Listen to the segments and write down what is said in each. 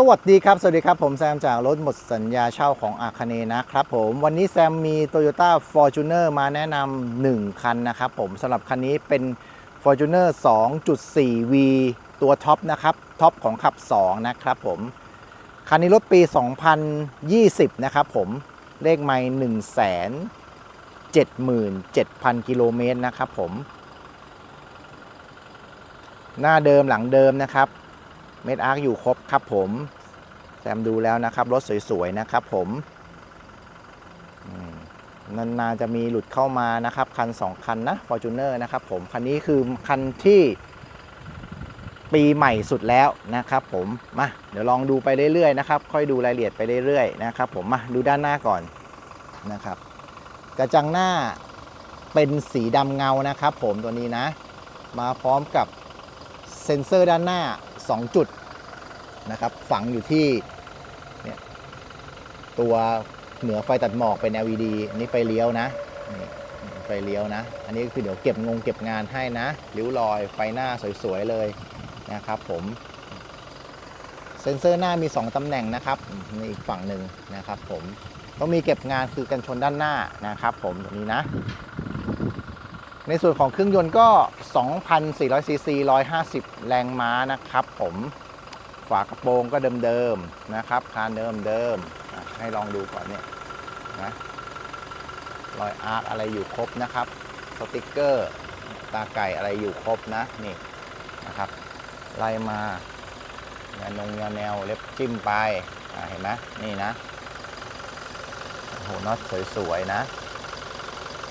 สวัสดีครับ สวัสดีครับ ผมแซมจากรถหมดสัญญาเช่าของอาคเนนะครับผมวันนี้แซมมี Toyota Fortuner มาแนะนำ1คันนะครับผมสำหรับคันนี้เป็น Fortuner 2.4V ตัวท็อปนะครับท็อปของขับ 2 นะครับผมคันนี้รถปี 2020 นะครับผมเลขไม่1 7 7 0 0 0 กิโลเมตรนะครับผม หน้าเดิมหลังเดิมนะครับ เม็ดอาร์คอยู่ครบครับผมแซมดูแล้วนะครับ รถสวยๆนะครับผมนานๆจะมีหลุดเข้ามานะครับ คัน 2 คันนะ f o r t u n e r นะครับผม คันนี้คือคันที่ปีใหม่สุดแล้วนะครับผม มา เดี๋ยวลองดูไปเรื่อยๆนะครับ ค่อยดูรายละเอียดไปเรื่อยๆนะครับผม มาดูด้านหน้าก่อนนะครับ กระจังหน้าเป็นสีดำเงานะครับผมตัวนี้นะ มาพร้อมกับเซ็นเซอร์ด้านหน้า 2 จุดนะครับฝังอยู่ที่เนี่ยตัวเหนือไฟตัดหมอกเป็น LED อันนี้ไฟเลี้ยวนะนไฟเลี้ยวนะ อันนี้คือเดี๋ยวเก็บงงเก็บงานให้นะริ้วรอยไฟหน้าสวยๆเลยนะครับผมเซ็นเซอร์หน้ามี 2 ตำแหน่งนะครับในอีกฝั่งหนึ่งนะครับผมต้องมีเก็บงานคือกันชนด้านหน้านะครับผมตัวนี้นะ ในส่วนของเครื่องยนต์ก็ 2,400ซีซี150 แรงม้านะครับผมฝากระโปรงก็เดิมๆนะครับคานเดิมๆให้ลองดูก่อนเนี่ยนะรอยอาร์คอะไรอยู่ครบนะครับ สติกเกอร์ตาไก่อะไรอยู่ครบนะนี่นะครับไล่มายานงยาแนวเล็บจิ้มไปเห็นไหมนี่นะโอ้โหน็อตสวยๆนะ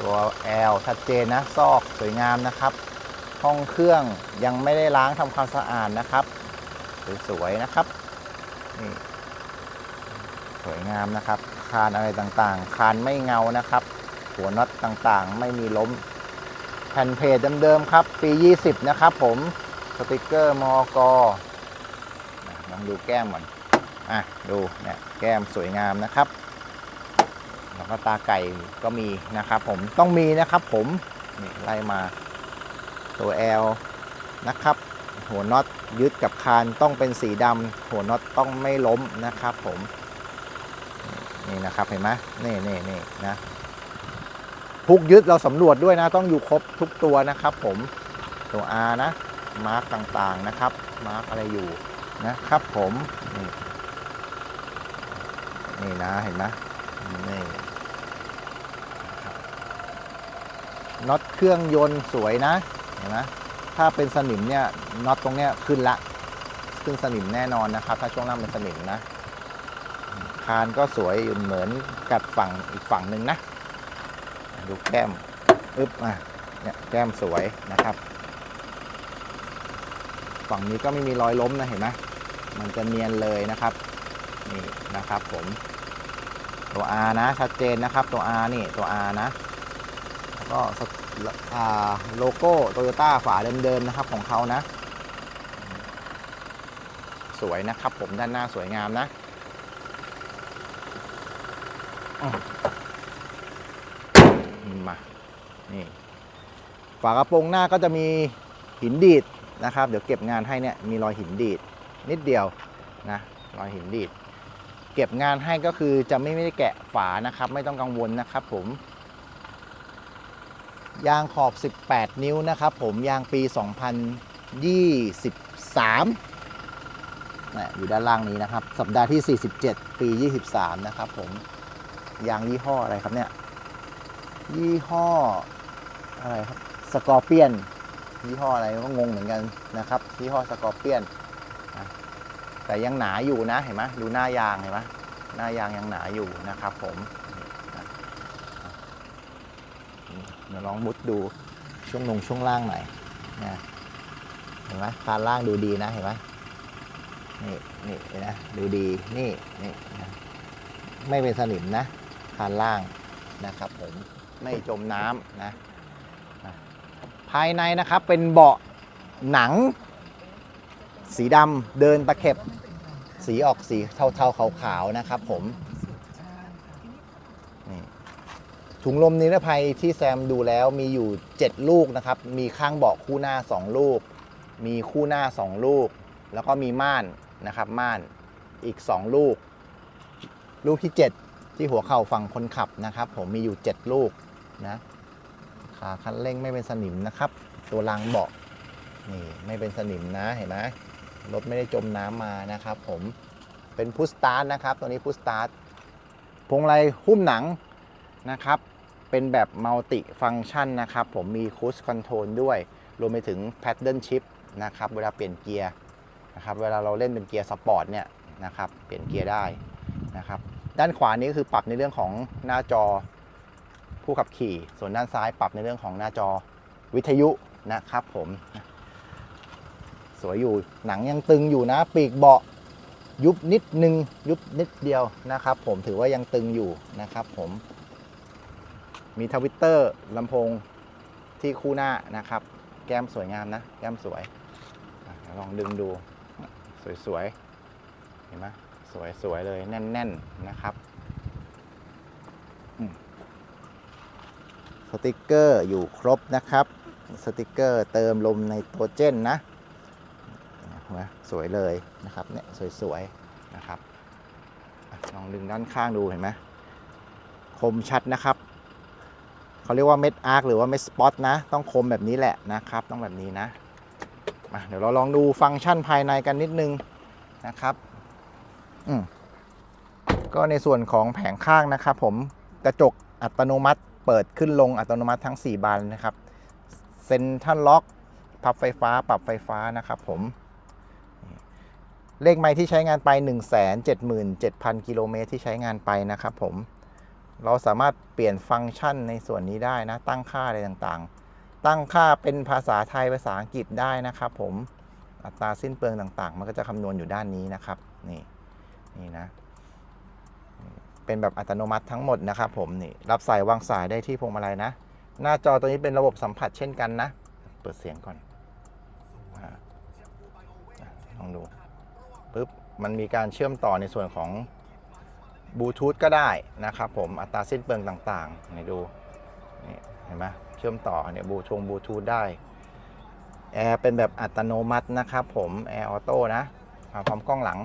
ตัวแอลชัดเจนนะซอกสวยงามนะครับ ห้องเครื่องยังไม่ได้ล้างทำความสะอาดนะครับสวยๆนะครับนี่สวยงามนะครับ คานอะไรต่างๆ คานไม่เงานะครับ หัวน็อตต่างๆ ไม่มีล้ม แผ่นเพจเดิมๆครับ ปี 20 นะครับผมสติกเกอร์มอกนะลองดูแก้มก่อนอะดูเนี่ยแก้มสวยงามนะครับ ก็ตาไก่ก็มีนะครับผมต้องมีนะครับผมนี่ไล่มาตัว L นะครับ หัวน็อตยึดกับคานต้องเป็นสีดำหัวน็อตต้องไม่ล้มนะครับผมนี่นะครับเห็นไหมนี่นี่นี่นะพุกยึดเราสำรวจด้วยนะ ต้องอยู่ครบทุกตัวนะครับผมตัว R นะ มาร์กต่างๆนะครับ มาร์กอะไรอยู่นะครับผม นี่นี่นะเห็นไหมนี่ น็อตเครื่องยนต์สวยนะเห็นไหมถ้าเป็นสนิมเนี่ยน็อตตรงเนี้ยขึ้นละ ขึ้นสนิมแน่นอนนะครับ ถ้าช่วงล่างเป็นสนิมนะ คานก็สวยอยู่เหมือนกับฝั่งอีกฝั่งหนึ่งนะ ดูแก้มอึ๊บอะเนี่ยแก้มสวยนะครับ ฝั่งนี้ก็ไม่มีรอยล้มนะเห็นไหมมันจะเนียนเลยนะครับนี่นะครับผมตัว R นะชัดเจนนะครับตัว R นี่ตัว R นะ ก็โลโก้โตโยต้าฝาเดิมๆนะครับของเขานะ สวยนะครับผมด้านหน้าสวยงามนะมมานี่ฝากระโปรงหน้าก็จะมีหินดีดนะครับ เดี๋ยวเก็บงานให้เนี่ยมีรอยหินดีดนิดเดียวนะรอยหินดีด เก็บงานให้ก็คือจะไม่ไม่ได้แกะฝานะครับ ไม่ต้องกังวลนะครับผม ยางขอบ 18 นิ้วนะครับผมยางปี 2023นะอยู่ด้านล่างนี้นะครับ สัปดาห์ที่ 47 ปี 23 นะครับผมยางยี่ห้ออะไรครับเนี่ย ยี่ห้ออะไรครับสกอร์เปียน ยี่ห้ออะไรก็งงเหมือนกันนะครับ ยี่ห้อสกอร์เปียน แต่ยังหนาอยู่นะเห็นไหมดูหน้ายางเห็นไหมหน้ายางยังหนาอยู่นะครับผม เดี๋ยวลองมุดดูช่วงลงช่วงล่างหน่อยนะเห็นไหมคานล่างดูดีนะเห็นไหมนี่นี่เห็นะดูดีนี่นี่นะไม่เป็นสนิมนะคานล่างนะครับผมไม่จมน้ำนะนะภายในนะครับเป็นเบาะหนัง สีดำเดินตะเข็บสีออกสีเทาๆขาวๆนะครับผมนี่ ถุงลมนิรภัยที่แซมดูแล้วมีอยู่ 7 ลูกนะครับ มีข้างเบาะคู่หน้า 2 ลูก มีคู่หน้า 2 ลูก แล้วก็มีม่านนะครับ ม่านอีก 2 ลูก ลูกที่ 7 ที่หัวเข่าฝั่งคนขับนะครับ ผมมีอยู่ 7 ลูกนะขาคันเร่งไม่เป็นสนิมนะครับ ตัวรางเบาะนี่ไม่เป็นสนิมนะเห็นไหมรถไม่ได้จมน้ำมานะครับ ผมเป็นพุชสตาร์ทนะครับ ตัวนี้พุชสตาร์ทพวงมาลัยหุ้มหนังนะครับ เป็นแบบมัลติฟัง c t ชันนะครับ ผมมีคู i คอนโทรลด้วย รวมไปถึงแพดเดิลชิพนะครับ เวลาเปลี่ยนเกียร์นะครับ เวลาเราเล่นเป็นเกียร์สปอร์ตเนี่ยนะครับ เปลี่ยนเกียร์ได้นะครับ ด้านขวานี้ก็คือปรับในเรื่องของหน้าจอผู้ขับขี่ ส่วนด้านซ้ายปรับในเรื่องของหน้าจอวิทยุนะครับผม สวยอยู่หนังยังตึงอยู่นะ ปีกเบาะยุบนิดนึงยุบนิดเดียวนะครับ ผมถือว่ายังตึงอยู่นะครับ ผม มีทวิตเตอร์ลำโพงที่คู่หน้านะครับ แก้มสวยงามนะ แก้มสวยลองดึงดู สวยๆ เห็นไหมสวยๆ เลยแน่นๆ นะครับสติกเกอร์อยู่ครบนะครับ สติกเกอร์เติมลมในโตรเจนนะนไหมสวยเลยนะครับเนี่ยสวยๆ นะครับ ลองดึงด้านข้างดูเห็นไหมคมชัดนะครับ เขาเรียกว่าเม็ดอาร์คหรือว่าเม็ดสปอตนะ ต้องคมแบบนี้แหละนะครับ ต้องแบบนี้นะมาเดี๋ยวเราลองดูฟังก์ชันภายในกันนิดนึงนะครับอืมก็ในส่วนของแผงข้างนะครับ ผมกระจกอัตโนมัติ เปิดขึ้นลงอัตโนมัติทั้ง 4 บานนะครับเซ็นทรัลล็อกพับไฟฟ้าปรับไฟฟ้านะครับ ผม เลขไม้ที่ใช้งานไป 177,000 กิโลเมตรที่ใช้งานไปนะครับ ผม เราสามารถเปลี่ยนฟังก์ชันในส่วนนี้ได้นะ ตั้งค่าอะไรต่างๆ ตั้งค่าเป็นภาษาไทยภาษาอังกฤษได้นะครับ ผมอัตราสิ้นเปลืองต่างๆ มันก็จะคำนวณอยู่ด้านนี้นะครับ นี่นี่นะ เป็นแบบอัตโนมัติทั้งหมดนะครับ ผมนี่รับสายวางสายได้ที่พวงมาลัยนะ หน้าจอตัวนี้เป็นระบบสัมผัสเช่นกันนะ เปิดเสียงก่อนอลองดูปึ๊บมันมีการเชื่อมต่อในส่วนของ บลูทูธก็ได้นะครับผมอัตราสิ้นเปลืองต่างๆนี่ดูนี่เห็นไหมเชื่อมต่อเนี่ยบลูทงบลูทูธได้แอร์เป็นแบบอัตโนมัตินะครับผมแอร์ออโต้นะมาพร้อมกล้องหลัง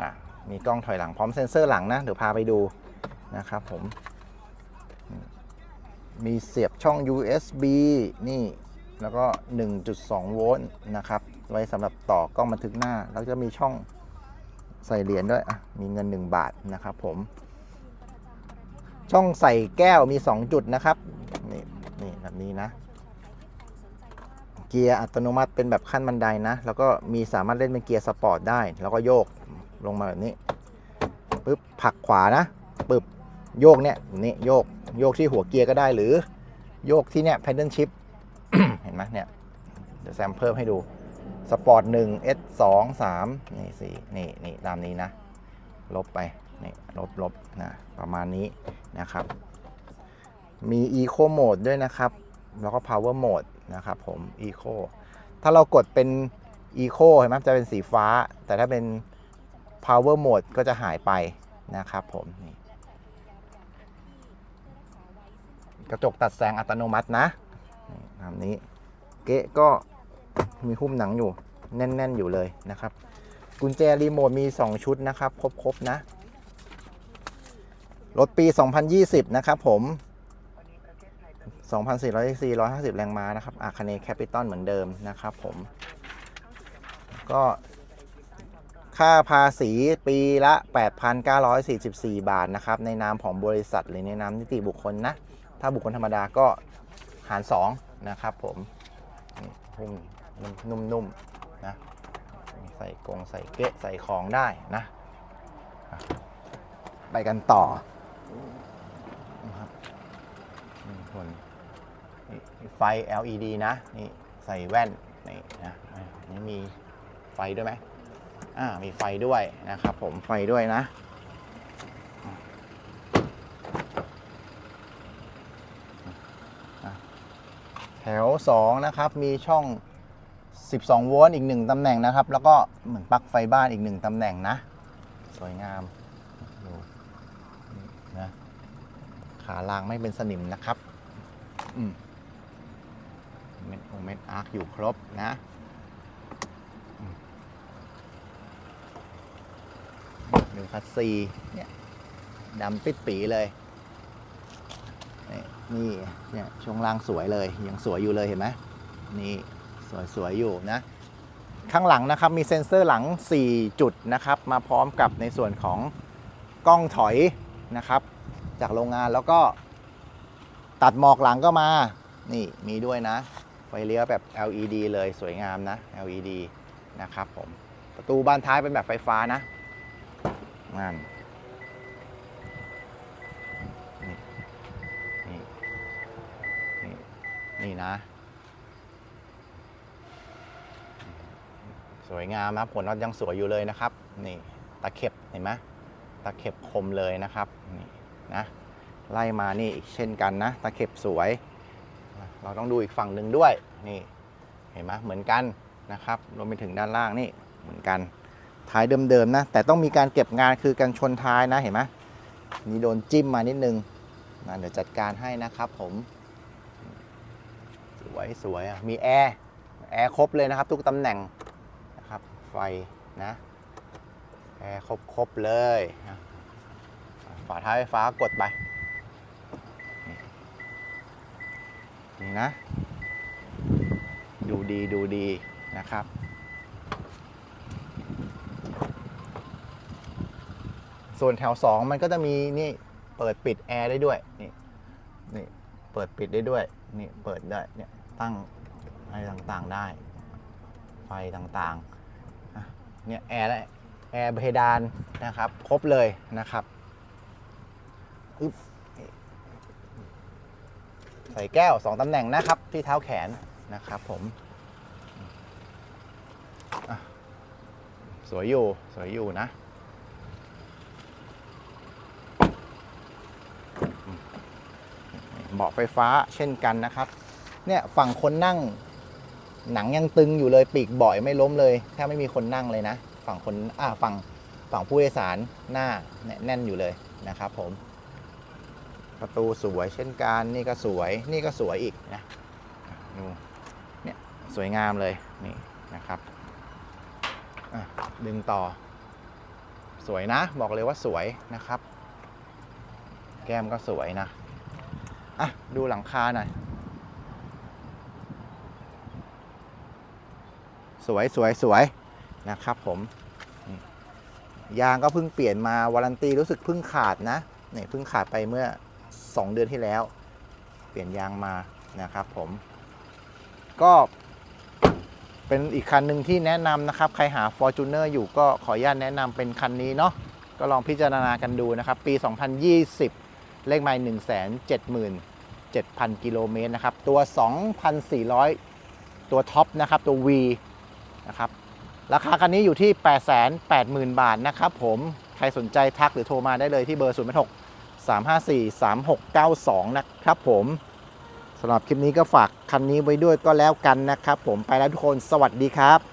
อะมีกล้องถอยหลังพร้อมเซ็นเซอร์หลังนะเดี๋ยวพาไปดูนะครับผม มีเสียบช่อง USB นี่แล้วก็ 1.2 โวลต์นะครับ ไว้สำหรับต่อกล้องบันทึกหน้า แล้วจะมีช่อง ใส่เหรียญด้วยมีเงิน 1 บาทนะครับผม ช่องใส่แก้วมี 2 จุดนะครับ นี่นี่แบบนี้นะ เกียร์อัตโนมัติเป็นแบบขั้นบันไดนะ แล้วก็มีสามารถเล่นเป็นเกียร์สปอร์ตได้ แล้วก็โยกลงมาแบบนี้ปึ๊บผลักขวานะปึ๊บโยกเนี่ยนี่โยกโยกที่หัวเกียร์ก็ได้หรือ โยกที่เนี่ย pedal shift เห็นไหมเนี่ยเดี๋ยวแซมเพิ่มให้ดู สปอร์ต1 S 2 3นี่สี่นี่นี่ตามนี้นะ ลบไปนี่ลบลบนะประมาณนี้นะครับ มี Eco Mode ด้วยนะครับ แล้วก็ Power Mode นะครับผม Eco ถ้าเรากดเป็น Eco เห็นไหมจะเป็นสีฟ้า แต่ถ้าเป็น Power Mode ก็จะหายไปนะครับผมนี่กระจกตัดแสงอัตโนมัตินะนี่ตามนี้ เกะก็ มีหุ้มหนังอยู่ แน่น ๆ อยู่เลยนะครับ กุญแจรีโมทมี 2 ชุดนะครับ ครบ ๆ นะ รถปี 2020 นะครับผม 2,400ซี150 แรงม้านะครับอาคาเนแคปิตอลเหมือนเดิมนะครับผม ก็ค่าภาษีปีละ 8,944 บาทนะครับ ในนามของบริษัทหรือในนามนิติบุคคลนะ ถ้าบุคคลธรรมดาก็หาร 2 นะครับผมหุ้ม นุ่มๆนะใส่กงใส่เกะใส่ของได้นะไปกันต่อนะครับนี่คนไฟ LED นะนี่ใส่แว่นนี่นะนี่มีไฟด้วยไหมอ่ามีไฟด้วยนะครับผมไฟด้วยนะแถว 2 นะครับ มีช่อง 12 โวลต์อีก 1ตำแหน่งนะครับ แล้วก็เหมือนปลั๊กไฟบ้านอีก 1ตำแหน่งนะ สวยงามดูนะขาลางไม่เป็นสนิมนะครับอืมเม็ดโอเม็ดอาร์คอยู่ครบนะอืมนิวคัสซีเนี่ยดำปิดปีเลยนี่นี่เนี่ยช่วงล่างสวยเลย ยังสวยอยู่เลยเห็นไหมนี่ สวยสวยอยู่นะ ข้างหลังนะครับมีเซ็นเซอร์หลัง 4 จุดนะครับ มาพร้อมกับในส่วนของกล้องถอยนะครับ จากโรงงานแล้วก็ตัดหมอกหลังก็มา นี่มีด้วยนะ ไฟเลี้ยวแบบ LED เลยสวยงามนะ LED นะครับผม ประตูบานท้ายเป็นแบบไฟฟ้านะนั่นนี่ นี่ นี่นี่นะ สวยงามนะผลน็อตยังสวยอยู่เลยนะครับ นี่ตะเข็บเห็นไหมตะเข็บคมเลยนะครับนี่นะไล่มานี่อีกเช่นกันนะ ตะเข็บสวย เราต้องดูอีกฝั่งหนึ่งด้วยนี่เห็นไหมเหมือนกันนะครับรวมไปถึงด้านล่างนี่เหมือนกันท้ายเดิมๆนะ แต่ต้องมีการเก็บงานคือการชนท้ายนะเห็นไหมนี่โดนจิ้มมานิดนึงนะเดี๋ยวจัดการให้นะครับผมสวยสวยอะมีแอร์แอร์ครบเลยนะครับ ทุกตำแหน่ง ไฟนะแอร์ครบๆเลยฝาท้ายไฟฟ้ากดไป นี่นะ ดูดีดูดีนะครับส่วนแถว 2 มันก็จะมีนี่เปิดปิดแอร์ได้ด้วยนี่นี่เปิดปิดได้ด้วยนี่เปิดได้เนี่ยตั้งอะไรต่างๆได้ ไฟต่างๆ เนี่ยแอร์และแอร์เพดานนะครับ ครบเลยนะครับอึบใส่แก้ว 2ตำแหน่งนะครับ ที่เท้าแขนนะครับผมสวยอยู่ สวยอยู่นะ เบาะไฟฟ้าเช่นกันนะครับ เนี่ยฝั่งคนนั่ง หนังยังตึงอยู่เลยปีกบาะยังไม่ล้มเลยแทบไม่มีคนนั่งเลยนะ ฝั่งคนอ่าฝั่งฝั่งผู้โดยสารหน้าเนี่ยแน่นอยู่เลยนะครับผม ประตูสวยเช่นกันนี่ก็สวยนี่ก็สวยอีกนะดูเนี่ยสวยงามเลยนี่นะครับดึงต่อ สวยนะ บอกเลยว่าสวยนะครับ แก้มก็สวยนะอะดูหลังคาหน่อย วยสวยสวยนะครับผมยางก็เพิ่งเปลี่ยนมาวารันตีรู้สึกเพิ่งขาดนะเนี่ยเพิ่งขาดไปเมื่อ 2 เดือนที่แล้ว เปลี่ยนยางมานะครับผม ก็เป็นอีกคันหนึ่งที่แนะนำนะครับ ใครหา Fortuner อยู่ก็ขออนุญาตแนะนำเป็นคันนี้เนาะก็ลองพิจารณากันดูนะครับ ปี 2020 เลขไมล์177,000 กิโลเมตรนะครับ ตัว 2,400 ตัวท็อปนะครับ ตัว V นะครับ ราคาคันนี้อยู่ที่ 880,000 บาทนะครับผม ใครสนใจทักหรือโทรมาได้เลยที่เบอร์ 0 6 354 3692 นะครับผมสำหรับคลิปนี้ก็ฝากคันนี้ไว้ด้วยก็แล้วกันนะครับผมไปแล้วทุกคนสวัสดีครับ